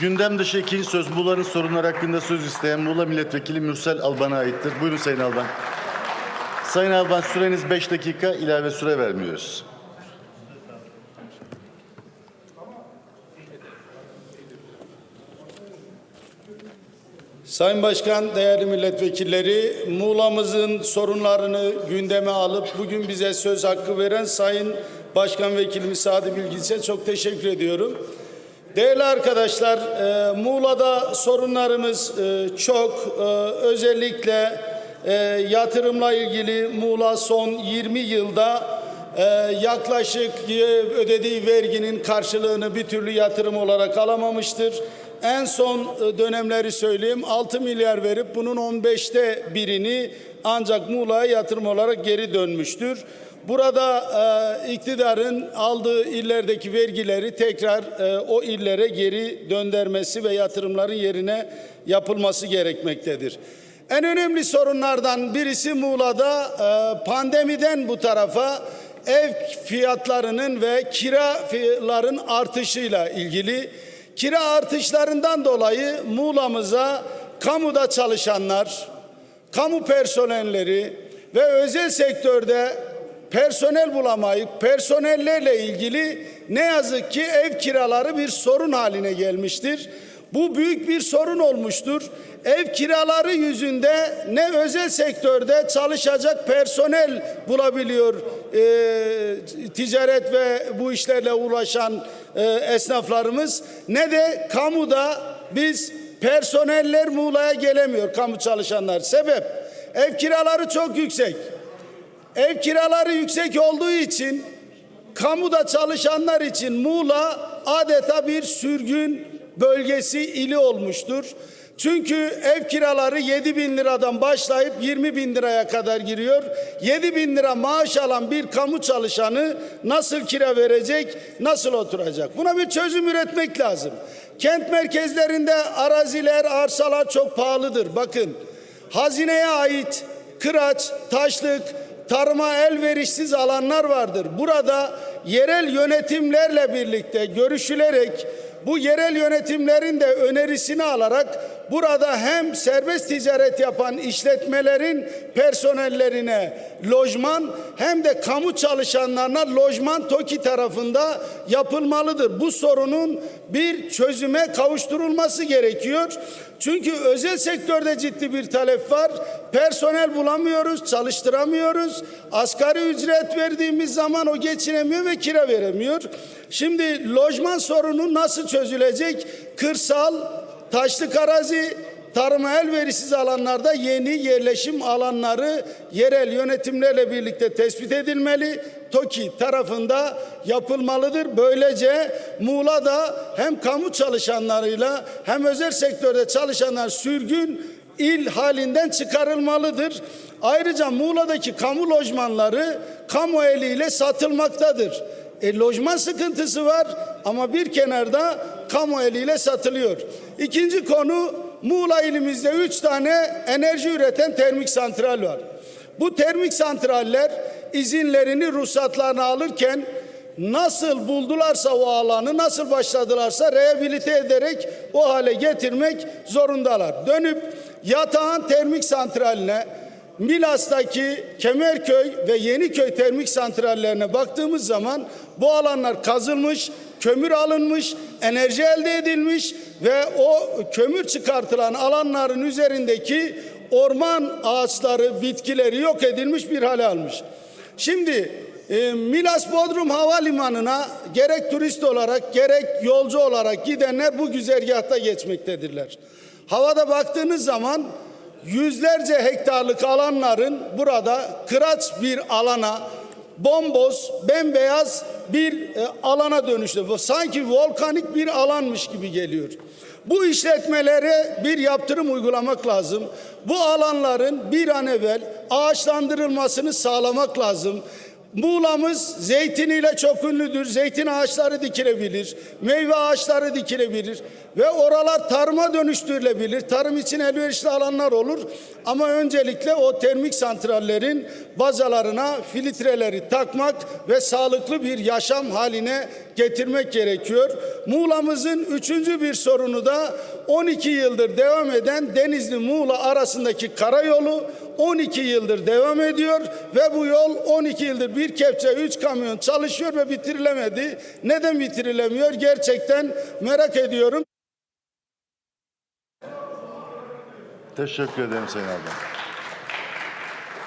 Gündem dışı ikinci söz Muğla'nın sorunları hakkında söz isteyen Muğla Milletvekili Mürsel Alban'a aittir. Buyurun Sayın Alban. Sayın Alban süreniz 5 dakika ilave süre vermiyoruz. Sayın Başkan, değerli milletvekilleri, Muğla'mızın sorunlarını gündeme alıp bugün bize söz hakkı veren Sayın Başkan Vekilimiz Sadi Bilginç'e çok teşekkür ediyorum. Değerli arkadaşlar, e, Muğla'da sorunlarımız e, çok. E, özellikle e, yatırımla ilgili Muğla son 20 yılda e, yaklaşık e, ödediği verginin karşılığını bir türlü yatırım olarak alamamıştır. En son e, dönemleri söyleyeyim 6 milyar verip bunun 15'te birini ancak Muğla'ya yatırım olarak geri dönmüştür. Burada e, iktidarın aldığı illerdeki vergileri tekrar e, o illere geri döndürmesi ve yatırımların yerine yapılması gerekmektedir. En önemli sorunlardan birisi Muğla'da e, pandemiden bu tarafa ev fiyatlarının ve kiraların artışıyla ilgili kira artışlarından dolayı Muğla'mıza kamuda çalışanlar, kamu personelleri ve özel sektörde personel bulamayıp personellerle ilgili ne yazık ki ev kiraları bir sorun haline gelmiştir. Bu büyük bir sorun olmuştur. Ev kiraları yüzünde ne özel sektörde çalışacak personel bulabiliyor e, ticaret ve bu işlerle uğraşan e, esnaflarımız ne de kamuda biz personeller Muğla'ya gelemiyor kamu çalışanlar. Sebep ev kiraları çok yüksek. Ev kiraları yüksek olduğu için kamuda çalışanlar için Muğla adeta bir sürgün bölgesi ili olmuştur. Çünkü ev kiraları 7 bin liradan başlayıp 20 bin liraya kadar giriyor. 7 bin lira maaş alan bir kamu çalışanı nasıl kira verecek, nasıl oturacak? Buna bir çözüm üretmek lazım. Kent merkezlerinde araziler, arsalar çok pahalıdır. Bakın hazineye ait kıraç, taşlık, tarıma elverişsiz alanlar vardır. Burada yerel yönetimlerle birlikte görüşülerek bu yerel yönetimlerin de önerisini alarak burada hem serbest ticaret yapan işletmelerin personellerine lojman hem de kamu çalışanlarına lojman TOKİ tarafında yapılmalıdır. Bu sorunun bir çözüme kavuşturulması gerekiyor. Çünkü özel sektörde ciddi bir talep var. Personel bulamıyoruz, çalıştıramıyoruz. Asgari ücret verdiğimiz zaman o geçinemiyor ve kira veremiyor. Şimdi lojman sorunu nasıl çözülecek? Kırsal, taşlık arazi, tarıma elverişsiz alanlarda yeni yerleşim alanları yerel yönetimlerle birlikte tespit edilmeli. TOKİ tarafında yapılmalıdır. Böylece Muğla'da hem kamu çalışanlarıyla hem özel sektörde çalışanlar sürgün il halinden çıkarılmalıdır. Ayrıca Muğla'daki kamu lojmanları kamu eliyle satılmaktadır. E, lojman sıkıntısı var ama bir kenarda kamu eliyle satılıyor. İkinci konu Muğla ilimizde üç tane enerji üreten termik santral var. Bu termik santraller izinlerini, ruhsatlarını alırken nasıl buldularsa o alanı, nasıl başladılarsa rehabilite ederek o hale getirmek zorundalar. Dönüp yatağın termik santraline, Milas'taki Kemerköy ve Yeniköy termik santrallerine baktığımız zaman bu alanlar kazılmış, kömür alınmış, enerji elde edilmiş ve o kömür çıkartılan alanların üzerindeki orman ağaçları, bitkileri yok edilmiş bir hale almış. Şimdi e, Milas Bodrum Havalimanı'na gerek turist olarak gerek yolcu olarak gidenler bu güzergahta geçmektedirler. Havada baktığınız zaman yüzlerce hektarlık alanların burada kıraç bir alana bomboz, bembeyaz bir e, alana dönüştü. Sanki volkanik bir alanmış gibi geliyor. Bu işletmelere bir yaptırım uygulamak lazım. Bu alanların bir an evvel ağaçlandırılmasını sağlamak lazım. Muğla'mız zeytiniyle çok ünlüdür. Zeytin ağaçları dikilebilir, meyve ağaçları dikilebilir ve oralar tarıma dönüştürülebilir. Tarım için elverişli alanlar olur. Ama öncelikle o termik santrallerin bazalarına filtreleri takmak ve sağlıklı bir yaşam haline getirmek gerekiyor. Muğla'mızın üçüncü bir sorunu da 12 yıldır devam eden Denizli Muğla arasındaki karayolu 12 yıldır devam ediyor ve bu yol 12 yıldır bir kepçe 3 kamyon çalışıyor ve bitirilemedi. Neden bitirilemiyor? Gerçekten merak ediyorum. Teşekkür ederim Sayın Alban.